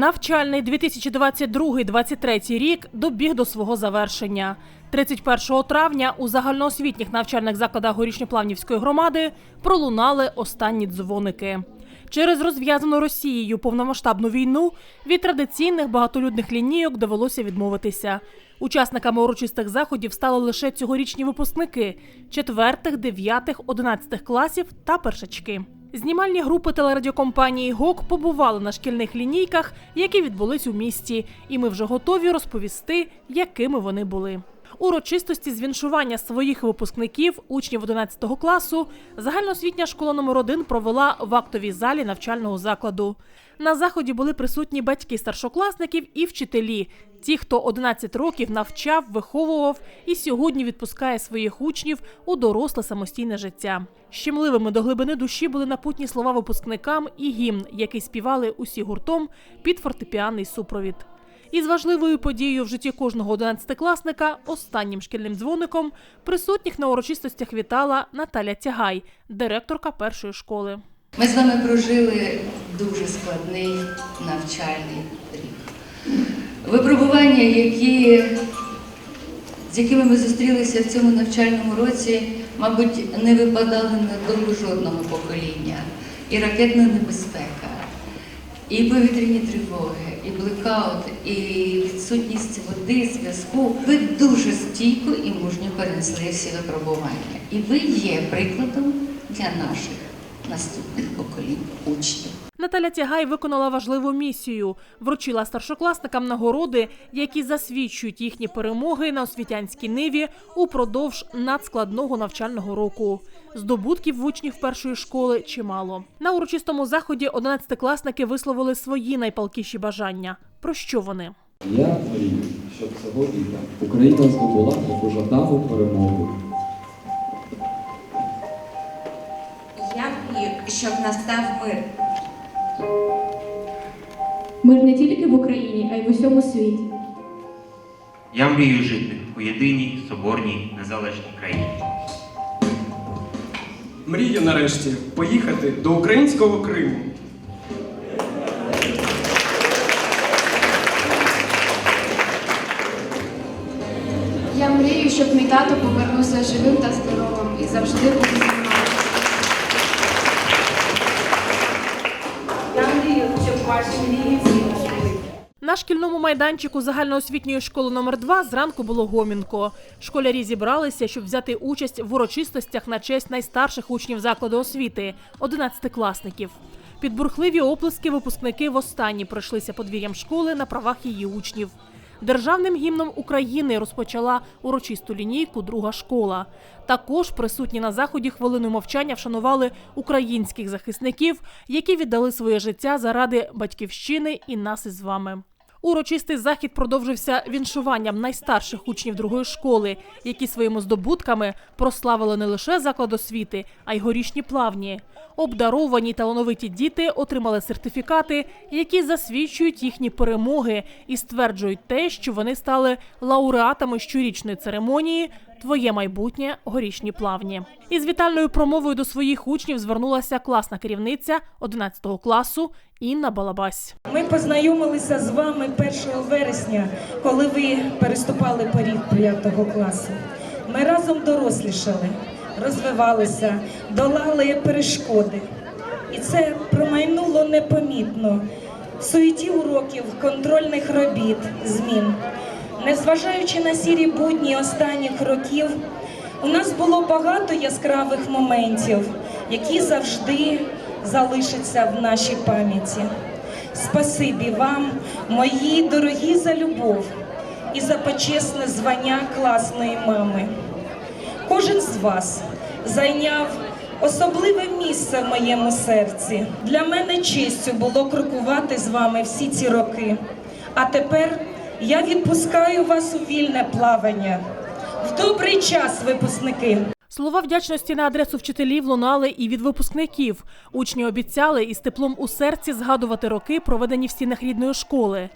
Навчальний 2022-2023 рік добіг до свого завершення. 31 травня у загальноосвітніх навчальних закладах Горішньоплавнівської громади пролунали останні дзвоники. Через розв'язану Росією повномасштабну війну від традиційних багатолюдних лінійок довелося відмовитися. Учасниками урочистих заходів стали лише цьогорічні випускники четвертих, дев'ятих, одинадцятих класів та першачки. Знімальні групи телерадіокомпанії ГОК побували на шкільних лінійках, які відбулись у місті, і ми вже готові розповісти, якими вони були. Урочистості звіншування своїх випускників, учнів 11 класу, загальноосвітня школа номер 1 провела в актовій залі навчального закладу. На заході були присутні батьки старшокласників і вчителі, ті, хто 11 років навчав, виховував і сьогодні відпускає своїх учнів у доросле самостійне життя. Щемливими до глибини душі були напутні слова випускникам і гімн, який співали усі гуртом під фортепіанний супровід. Із важливою подією в житті кожного одинадцятикласника, останнім шкільним дзвоником, присутніх на урочистостях вітала Наталя Тягай, директорка першої школи. Ми з вами прожили дуже складний навчальний рік. Випробування, які, з якими ми зустрілися в цьому навчальному році, мабуть, не випадали на долю жодного покоління. І ракетна небезпека, і повітряні тривоги, і блекаут, і відсутність води, зв'язку. Ви дуже стійко і мужньо перенесли всі випробування. І ви є прикладом для наших наступних поколінь учнів. Наталя Тягай виконала важливу місію, вручила старшокласникам нагороди, які засвідчують їхні перемоги на освітянській ниві упродовж надскладного навчального року. Здобутків в учнів першої школи чимало. На урочистому заході одинадцятикласники висловили свої найпалкіші бажання. Про що вони? Я мрію, щоб сьогодні Україна здобула таку перемогу. Я мрію, щоб настав мир. Мир не тільки в Україні, а й в усьому світі. Я мрію жити у єдиній соборній незалежній країні. Мрію нарешті поїхати до українського Криму. Я мрію, щоб мій тато повернувся живим та здоровим і завжди був зі мною. Я мрію, щоб ваші мрії здійснились. На шкільному майданчику загальноосвітньої школи номер 2 зранку було гомінко. Школярі зібралися, щоб взяти участь в урочистостях на честь найстарших учнів закладу освіти 11-класників. Під бурхливі оплески випускники востаннє пройшлися подвір'ям школи на правах її учнів. Державним гімном України розпочала урочисту лінійку Друга школа. Також присутні на заході хвилину мовчання вшанували українських захисників, які віддали своє життя заради батьківщини і нас із вами. Урочистий захід продовжився віншуванням найстарших учнів другої школи, які своїми здобутками прославили не лише заклад освіти, а й горішні плавні. Обдаровані талановиті діти отримали сертифікати, які засвідчують їхні перемоги і стверджують те, що вони стали лауреатами щорічної церемонії Твоє майбутнє горішні плавні. Із вітальною промовою до своїх учнів звернулася класна керівниця 11 класу Інна Балабась. Ми познайомилися з вами 1 вересня, коли ви переступали поріг 5 класу. Ми разом дорослішали, розвивалися, долали перешкоди. І це промайнуло непомітно. В суеті уроків, контрольних робіт, змін. Незважаючи на сірі будні останніх років, у нас було багато яскравих моментів, які завжди залишаться в нашій пам'яті. Спасибі вам, мої дорогі за любов і за почесне звання класної мами. Кожен з вас зайняв особливе місце в моєму серці. Для мене честю було крокувати з вами всі ці роки. А тепер я відпускаю вас у вільне плавання. В добрий час, випускники! Слова вдячності на адресу вчителів лунали і від випускників. Учні обіцяли із теплом у серці згадувати роки, проведені в стінах рідної школи.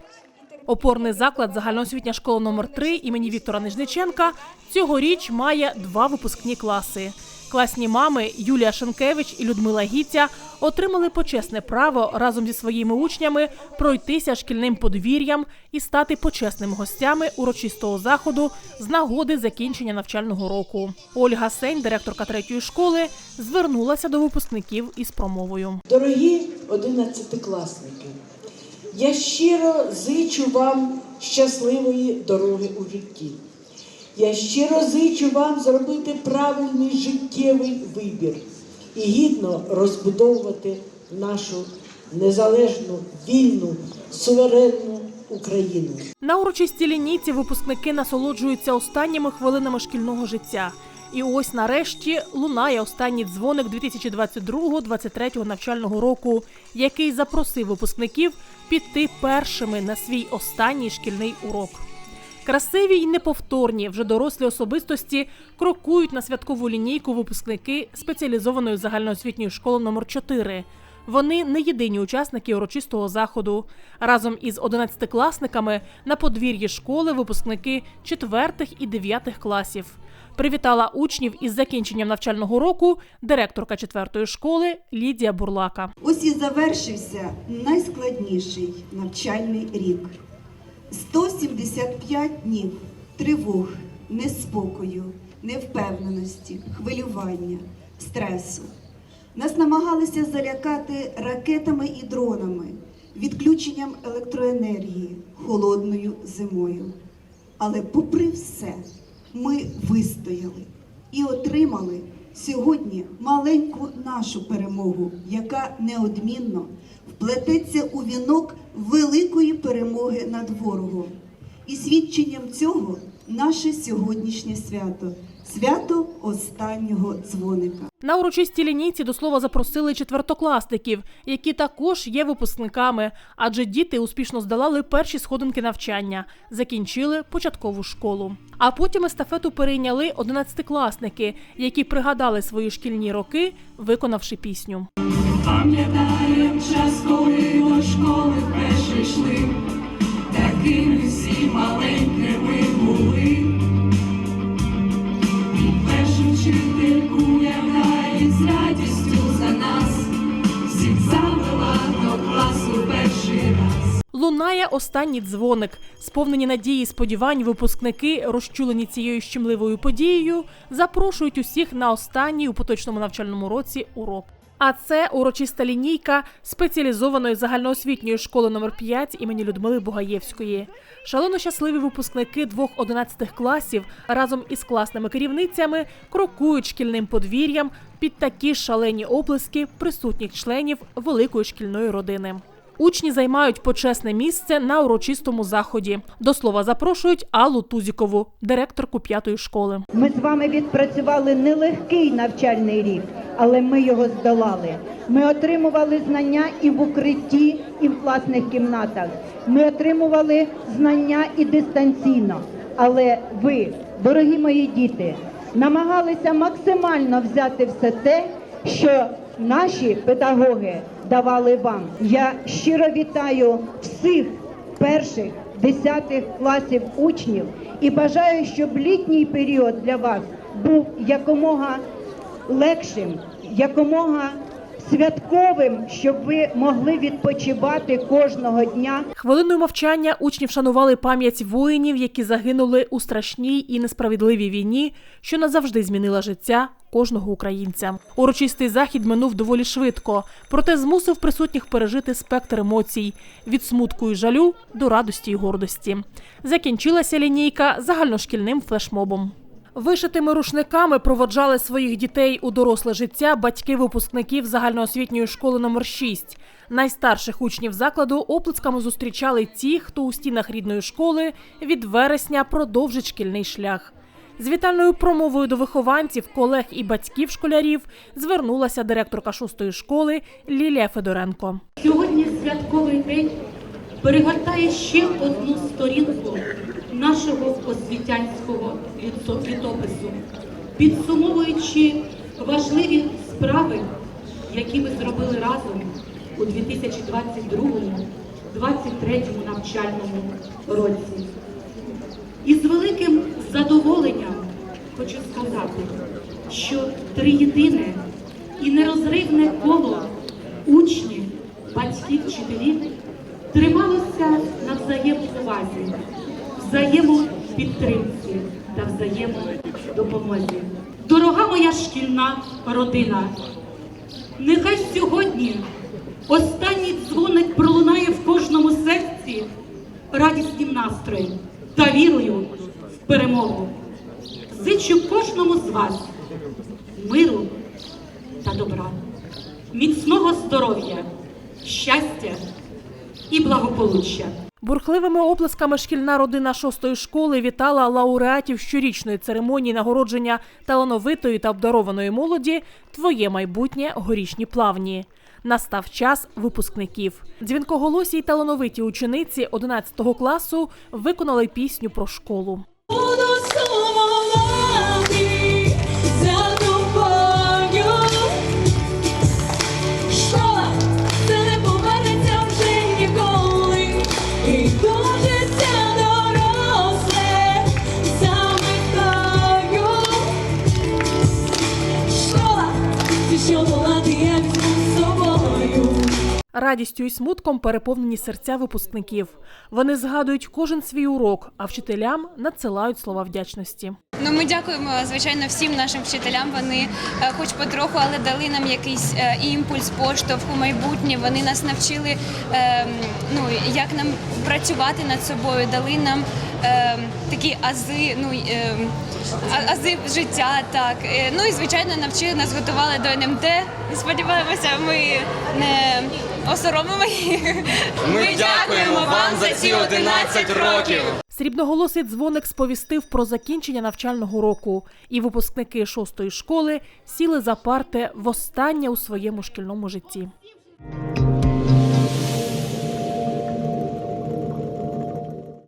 Опорний заклад загальноосвітня школа номер 3 імені Віктора Нижниченка цьогоріч має два випускні класи. Класні мами Юлія Шенкевич і Людмила Гіця отримали почесне право разом зі своїми учнями пройтися шкільним подвір'ям і стати почесними гостями урочистого заходу з нагоди закінчення навчального року. Ольга Сень, директорка третьої школи, звернулася до випускників із промовою. Дорогі одинадцятикласники, я щиро зичу вам щасливої дороги у житті. Я щиро зичу вам зробити правильний життєвий вибір і гідно розбудовувати нашу незалежну, вільну, суверенну Україну. На урочистій лінійці випускники насолоджуються останніми хвилинами шкільного життя. І ось нарешті лунає останній дзвоник 2022-2023 навчального року, який запросив випускників піти першими на свій останній шкільний урок. Красиві й неповторні вже дорослі особистості крокують на святкову лінійку випускники спеціалізованої загальноосвітньої школи номер 4 Вони не єдині учасники урочистого заходу. Разом із одинадцятикласниками на подвір'ї школи випускники четвертих і дев'ятих класів. Привітала учнів із закінченням навчального року директорка четвертої школи Лідія Бурлака. Ось і завершився найскладніший навчальний рік. 175 днів тривог, неспокою, невпевненості, хвилювання, стресу. Нас намагалися залякати ракетами і дронами, відключенням електроенергії, холодною зимою. Але попри все, ми вистояли і отримали сьогодні маленьку нашу перемогу, яка неодмінно вплететься у вінок великої перемоги над ворогом. І свідченням цього наше сьогоднішнє свято свято останнього дзвоника. На урочистій лінійці до слова запросили четвертокласників, які також є випускниками, адже діти успішно здолали перші сходинки навчання, закінчили початкову школу. А потім естафету перейняли одинадцятикласники, які пригадали свої шкільні роки, виконавши пісню. Пам'ятаєм час, коли до школи вперше йшли, такими всі маленькими були. Лунає останній дзвоник. Сповнені надії і сподівань, випускники, розчулені цією щемливою подією, запрошують усіх на останній у поточному навчальному році урок. А це урочиста лінійка спеціалізованої загальноосвітньої школи номер 5 імені Людмили Бугаєвської. Шалено щасливі випускники двох одинадцятих класів разом із класними керівницями крокують шкільним подвір'ям під такі шалені оплески присутніх членів великої шкільної родини. Учні займають почесне місце на урочистому заході. До слова запрошують Аллу Тузікову, директорку п'ятої школи. Ми з вами відпрацювали нелегкий навчальний рік, але ми його здолали. Ми отримували знання і в укритті, і в класних кімнатах. Ми отримували знання і дистанційно. Але ви, дорогі мої діти, намагалися максимально взяти все те, що наші педагоги давали вам. Я щиро вітаю всіх перших десятих класів учнів і бажаю, щоб літній період для вас був якомога легшим, якомога святковим, щоб ви могли відпочивати кожного дня Хвилиною мовчання учні вшанували пам'ять воїнів, які загинули у страшній і несправедливій війні, що назавжди змінила життя кожного українця. Урочистий захід минув доволі швидко, проте змусив присутніх пережити спектр емоцій від смутку і жалю до радості і гордості. Закінчилася лінійка загальношкільним флешмобом. Вишитими рушниками проводжали своїх дітей у доросле життя батьки випускників загальноосвітньої школи номер 6 Найстарших учнів закладу оплесками зустрічали ті, хто у стінах рідної школи від вересня продовжить шкільний шлях. З вітальною промовою до вихованців, колег і батьків школярів звернулася директорка шостої школи Лілія Федоренко. Сьогодні святковий день перегортає ще одну сторінку нашого освітянського літопису, підсумовуючи важливі справи, які ми зробили разом у 23-му навчальному році. І з великим задоволенням хочу сказати, що триєдине і нерозривне коло учнів, батьків, вчителів трималося на взаємоповазі, взаємопідтримці та взаємодопомозі. Дорога моя шкільна родина, нехай сьогодні останній дзвоник пролунає в кожному серці радісним настроєм та вірою в перемогу. Зичу кожному з вас миру та добра, міцного здоров'я, щастя і благополуччя. Бурхливими оплесками шкільна родина шостої школи вітала лауреатів щорічної церемонії нагородження талановитої та обдарованої молоді Твоє майбутнє горішні плавні. Настав час випускників. Дзвінкоголосі й талановиті учениці 11 класу виконали пісню про школу. Радістю і смутком переповнені серця випускників. Вони згадують кожен свій урок, а вчителям надсилають слова вдячності. Ну, ми дякуємо, звичайно, всім нашим вчителям. Вони, е, хоч потроху, але дали нам якийсь е, імпульс, поштовх у майбутнє. Вони нас навчили, е, ну, як нам працювати над собою, дали нам е, такі ази, ну, е, а- ази життя. Так. Е, Ну і звичайно навчили нас, готували до НМТ. Сподіваємося, ми не осоромимо їх. Ми дякуємо вам за ці 11 років. Срібноголосий дзвоник сповістив про закінчення навчального року, і випускники шостої школи сіли за парти востаннє у своєму шкільному житті.